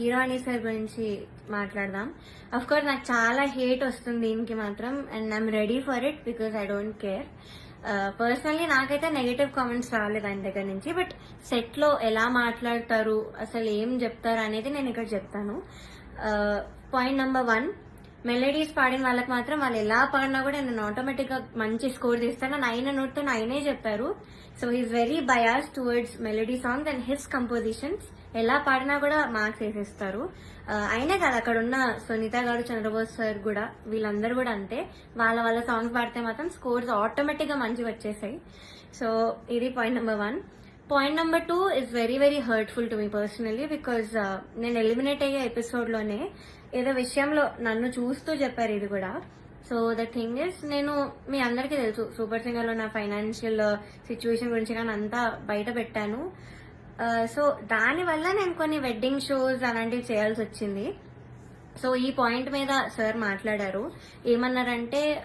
కిరాణి sir గురించి మాట్లాడదాం. Of course నాకు చాలా హేట్ వస్తుంది దీనికి మాత్రం and I'm ready for it because I don't care personally నాకైతే నెగటివ్ కామెంట్స్ రాలేదు ఆయన దగ్గర నుంచి బట్ సెట్లో ఎలా మాట్లాడతారు అసలు ఏం చెప్తారు అనేది నేను ఇక్కడ చెప్తాను. పాయింట్ నెంబర్ వన్ మెలడీస్ పాడిన వాళ్ళకి మాత్రం వాళ్ళు ఎలా పాడినా కూడా నేను ఆటోమేటిక్గా మంచి స్కోర్ తీస్తాను. నైన్ నోట్తో ఆయనే చెప్పారు. So he's very bias towards melody songs and his compositions ఎలా పాడినా కూడా మార్క్స్ వేసేస్తారు. అయినా కాదు అక్కడ ఉన్న సునీత గారు చంద్రబోస్ సార్ కూడా వీళ్ళందరూ కూడా అంతే. వాళ్ళ వాళ్ళ సాంగ్స్ పాడితే మాత్రం స్కోర్స్ ఆటోమేటిక్గా మంచిగా వచ్చేసాయి. సో ఇది point number one point number two is very very hurtful to me personally because నేను ఎలిమినేట్ అయ్యే ఎపిసోడ్లోనే ఏదో విషయంలో నన్ను చూస్తూ చెప్పారు ఇది కూడా. సో ద థింగ్ ఇస్ నేను మీ అందరికీ తెలుసు సూపర్ సింగర్లో నా ఫైనాన్షియల్ సిచ్యువేషన్ గురించి కానీ అంతా బయట పెట్టాను. సో దానివల్ల నేను కొన్ని వెడ్డింగ్ షోస్ అలాంటివి చేయాల్సి వచ్చింది. సో ఈ పాయింట్ మీద సార్ మాట్లాడారు. ఏమన్నారంటే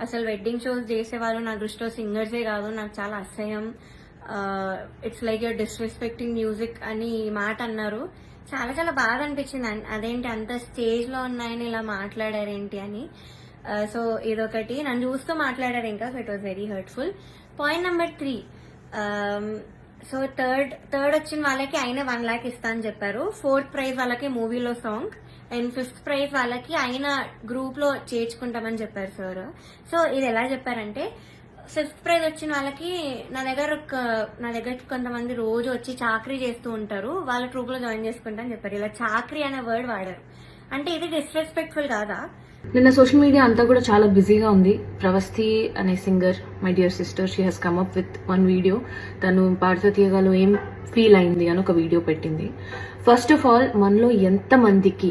అసలు వెడ్డింగ్ షోస్ చేసేవాళ్ళు నా దృష్టిలో సింగర్సే కాదు నాకు చాలా అసహ్యం. It's like your disrespecting music అని మాట అన్నారు. చాలా చాలా బాధ అనిపించింది. అన్- అదేంటి అంత స్టేజ్లో ఉన్నాయని ఇలా మాట్లాడారేంటి అని. సో ఇదొకటి. నన్ను చూస్తూ మాట్లాడారు ఇంకా so it was very hurtful point number three so third third వచ్చిన వాళ్ళకి ఆయన వన్ ల్యాక్ ఇస్తా అని చెప్పారు. ఫోర్త్ ప్రైజ్ వాళ్ళకి మూవీలో సాంగ్ అండ్ ఫిఫ్త్ ప్రైజ్ వాళ్ళకి ఆయన గ్రూప్లో చేర్చుకుంటామని చెప్పారు సార్ సో ఇది ఎలా చెప్పారంటే ఫిఫ్త్ ప్రైజ్ వచ్చిన వాళ్ళకి నా దగ్గర ఒక నా దగ్గర కొంతమంది రోజు వచ్చి చాకరీ చేస్తూ ఉంటారు. వాళ్ళ ట్రూప్లో జాయిన్ చేసుకుంటా అని చెప్పారు. ఇలా చాకరీ అనే వర్డ్ వాడారు. అంటే ఇది డిస్రెస్పెక్ట్ఫుల్ కాదా? నిన్న సోషల్ మీడియా అంతా కూడా చాలా బిజీగా ఉంది. ప్రవస్తి అనే singer my dear sister she has come up with one video తను పార్వతీయగాలో ఏం ఫీల్ అయింది అని ఒక వీడియో పెట్టింది. ఫస్ట్ ఆఫ్ ఆల్ మనలో ఎంత మందికి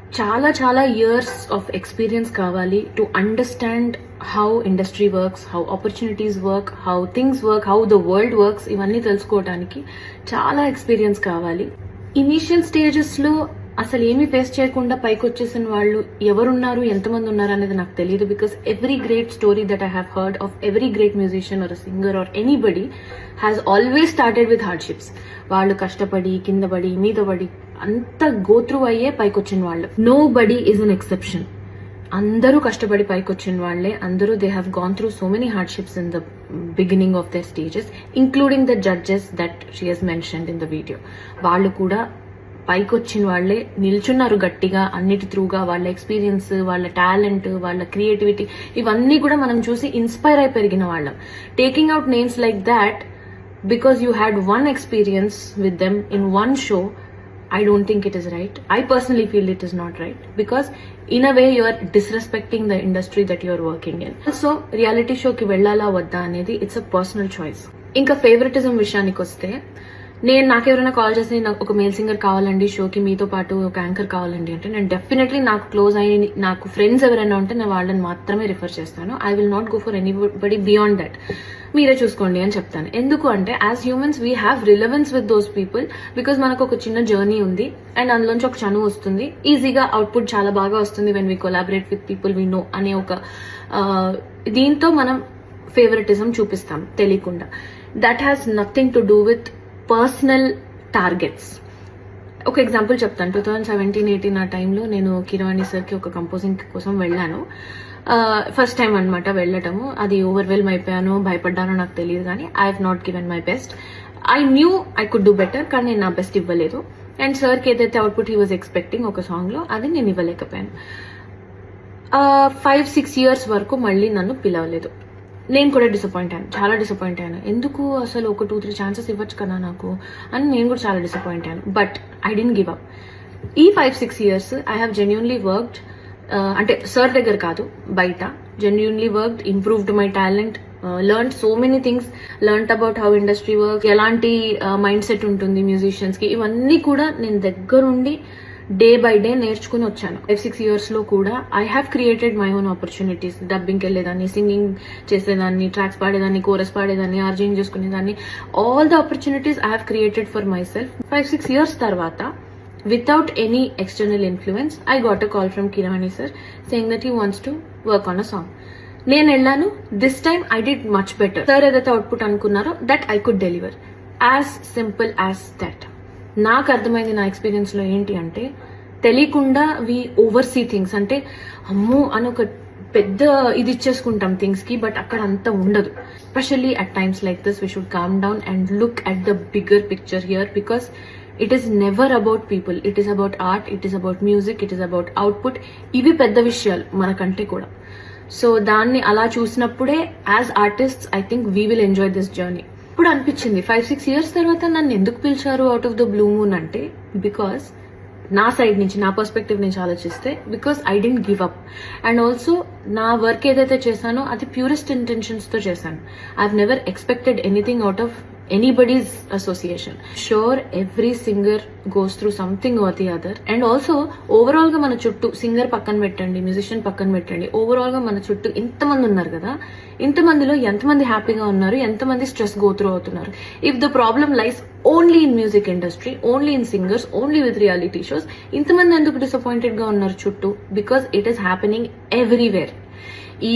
చాలా చాలా ఇయర్స్ ఆఫ్ ఎక్స్పీరియన్స్ కావాలి to understand how industry works how opportunities work how things work how the world works ఇవన్నీ తెలుసుకోవడానికి చాలా ఎక్స్పీరియన్స్ కావాలి. ఇనీషియల్ స్టేజెస్లో అసలు ఏమీ ఫేస్ చేయకుండా పైకి వచ్చేసిన వాళ్ళు ఎవరున్నారు ఎంతమంది ఉన్నారు అనేది నాకు తెలియదు because every great story that I have heard of every great musician or singer or anybody has always started with hardships వాళ్ళు కష్టపడి కింద పడి మీద పడి అంత గోత్రు అయ్యే పైకి వచ్చిన వాళ్ళు. Nobody is an exception అందరూ కష్టపడి పైకి వచ్చిన వాళ్ళే. అందరూ they have gone through so many hardships in the beginning of their stages including the judges that she has mentioned in the video వాళ్ళు కూడా పైకి వచ్చిన వాళ్ళే. నిల్చున్నారు గట్టిగా అన్నిటి త్రూగా వాళ్ళ ఎక్స్పీరియన్స్ వాళ్ళ టాలెంట్ వాళ్ళ క్రియేటివిటీ ఇవన్నీ కూడా మనం చూసి ఇన్స్పైర్ అయి పెరిగిన వాళ్ళం. Taking out names like that because you had one experience with them in one show I don't think it is right. I personally feel it is not right because in a way you are disrespecting the industry that you are working in. So reality షోకి వెళ్ళాలా వద్దా అనేది it's a personal choice ఇంకా favouritism విషయానికి వస్తే నేను నాకెవరైనా call చేసి నాకు ఒక మేల్ సింగర్ కావాలండి షోకి మీతో పాటు ఒక యాంకర్ కావాలండి అంటే నేను డెఫినెట్లీ నాకు క్లోజ్ అయ్యి నాకు ఫ్రెండ్స్ ఎవరైనా ఉంటే నేను వాళ్ళని మాత్రమే రిఫర్ చేస్తాను I will not go for anybody beyond that మీరే చూసుకోండి అని చెప్తాను. ఎందుకు అంటే as humans we have relevance with those people because మనకు ఒక చిన్న జర్నీ ఉంది అండ్ అందులోంచి ఒక చనువు వస్తుంది. ఈజీగా అవుట్పుట్ చాలా బాగా వస్తుంది when we collaborate with people we know అనే ఒక దీంతో మనం ఫేవరెటిజం చూపిస్తాం తెలియకుండా. That has nothing to do with personal targets ఒక ఎగ్జాంపుల్ చెప్తాను. టూ థౌజండ్ సెవెంటీన్ ఎయిటీన్ ఆ టైంలో నేను కిరవాణి సార్కి ఒక కంపోజింగ్ కోసం వెళ్ళాను. ఫస్ట్ టైం అన్నమాట వెళ్ళటము. అది ఓవర్వెల్మ్ అయిపోయాను భయపడ్డానో నాకు తెలియదు కానీ I have not given my best I knew I could do better కానీ నేను నా బెస్ట్ ఇవ్వలేదు. అండ్ సార్కి ఏదైతే అవుట్పుట్ హీ వాజ్ ఎక్స్పెక్టింగ్ ఒక సాంగ్లో అది నేను ఇవ్వలేకపోయాను. ఫైవ్ సిక్స్ ఇయర్స్ వరకు మళ్ళీ నన్ను పిలవలేదు. నేను కూడా డిసప్పాయింట్ అయ్యాను. చాలా డిసప్పాయింట్ అయ్యాను. ఎందుకు అసలు ఒక టూ త్రీ ఛాన్సెస్ ఇవ్వచ్చు కదా నాకు? అని నేను కూడా చాలా డిసప్పాయింట్ అయ్యాను. But I didn't give up ఈ five six years I have genuinely worked అంటే సార్ దగ్గర కాదు బయట. Genuinely worked improved my talent learn so many things learn about how industry work ఎలాంటి మైండ్ సెట్ ఉంటుంది మ్యూజిషియన్స్కి. ఇవన్నీ కూడా నేను దగ్గరుండి డే బై డే నేర్చుకుని వచ్చాను. ఫైవ్ సిక్స్ ఇయర్స్లో కూడా I have created my own opportunities డబ్బింగ్కి వెళ్ళేదాన్ని సింగింగ్ చేసేదాన్ని ట్రాక్స్ పాడేదాన్ని కోరస్ పాడేదాన్ని ఆర్జింగ్ చేసుకునేదాన్ని. All the opportunities I have created for myself five six years తర్వాత without any external influence, I got a call from Keeravani sir saying that he wants to work on a song నేను వెళ్ళాను. This time I did much better sir ఏదైతే output అనుకున్నారో that I could deliver as simple as that నాకు అర్థమైంది నా ఎక్స్పీరియన్స్లో ఏంటి అంటే తెలియకుండా వి ఓవర్ సీ థింగ్స్ అంటే అమ్మో అని ఒక పెద్ద ఇది ఇచ్చేసుకుంటాం థింగ్స్కి బట్ అక్కడ అంత ఉండదు. Specially at times like this we should calm down and look at the bigger picture here because it is never about people it is about art it is about music it is about output ఇవి పెద్ద విషయాలు మనకంటే కూడా. So దాన్ని అలా చూసినప్పుడే as artist I think we will enjoy this journey ఇప్పుడు అనిపించింది ఫైవ్ సిక్స్ ఇయర్స్ తర్వాత నన్ను ఎందుకు పిలిచారు out of the blue moon అంటే బికాస్ నా సైడ్ నుంచి నా పర్స్పెక్టివ్ నుంచి ఆలోచిస్తే because I didn't give up and also నా వర్క్ ఏదైతే చేశానో అది ప్యూరెస్ట్ ఇంటెన్షన్స్తో చేశాను. I never expected anything out of anybody's association sure every singer goes through something or the other and also ఓవరాల్గా మన చుట్టూ సింగర్ పక్కన పెట్టండి మ్యూజిషియన్ పక్కన పెట్టండి ఓవరాల్గా మన చుట్టూ ఇంతమంది ఉన్నారు కదా ఇంతమందిలో ఎంతమంది హ్యాపీగా ఉన్నారు ఎంతమంది స్ట్రెస్ గోత్రూ అవుతున్నారు. If the problem lies only in music industry only in singers only with reality shows ఇంతమంది ఎందుకు డిసప్పాయింటెడ్గా ఉన్నారు చుట్టూ? Because it is happening everywhere ఈ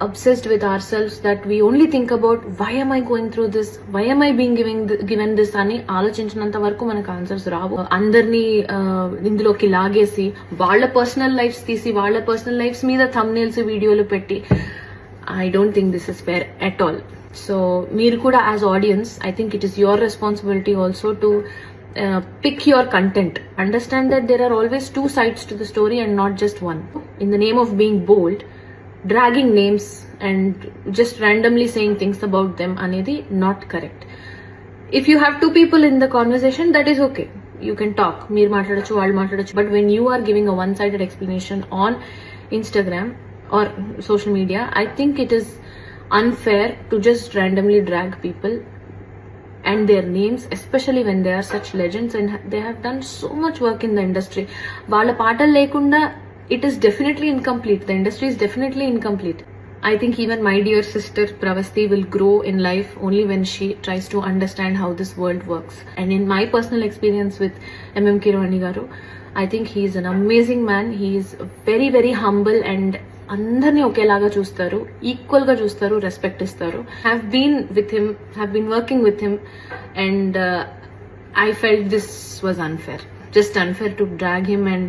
obsessed with ourselves that we only think about why am I going through this? Why am I being giving th- given this అని ఆలోచించినంత వరకు మనకు answers రావు అందరినీ ఆ, ఇందులోకి లాగేసి వాళ్ళ పర్సనల్ లైఫ్స్ తీసి వాళ్ళ పర్సనల్ లైఫ్స్ మీద థంబ్నైల్స్ వీడియోలు పెట్టి I don't think this is fair at all so మీరు కూడా as audience I think it is your responsibility also to pick your content. Understand that there are always two sides to the story and not just one. In the name of being bold, dragging names and just randomly saying things about them anedi not correct. If you have two people in the conversation, that is okay. You can talk. మీరు మాట్లాడచ్చు వాళ్ళు మాట్లాడచ్చు but when you are giving a one sided explanation on Instagram or social media I think it is unfair to just randomly drag people and their names, especially when they are such legends and ha- they have done so much work in the industry. వాళ్ళ పాటలు లేకుండా it is definitely incomplete. The industry is definitely incomplete. I think even my dear sister Pravasti will grow in life only when she tries to understand how this world works. And in my personal experience with MM Kirwani Garu, I think he is an amazing man. He is very, very humble and అందరినీ ఒకేలాగా చూస్తారు equal గా చూస్తారు respect ఇస్తారు have been with him have been working with him and I felt this was unfair just unfair to drag him and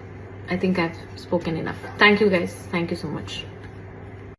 I think I've spoken enough. Thank you guys. Thank you so much.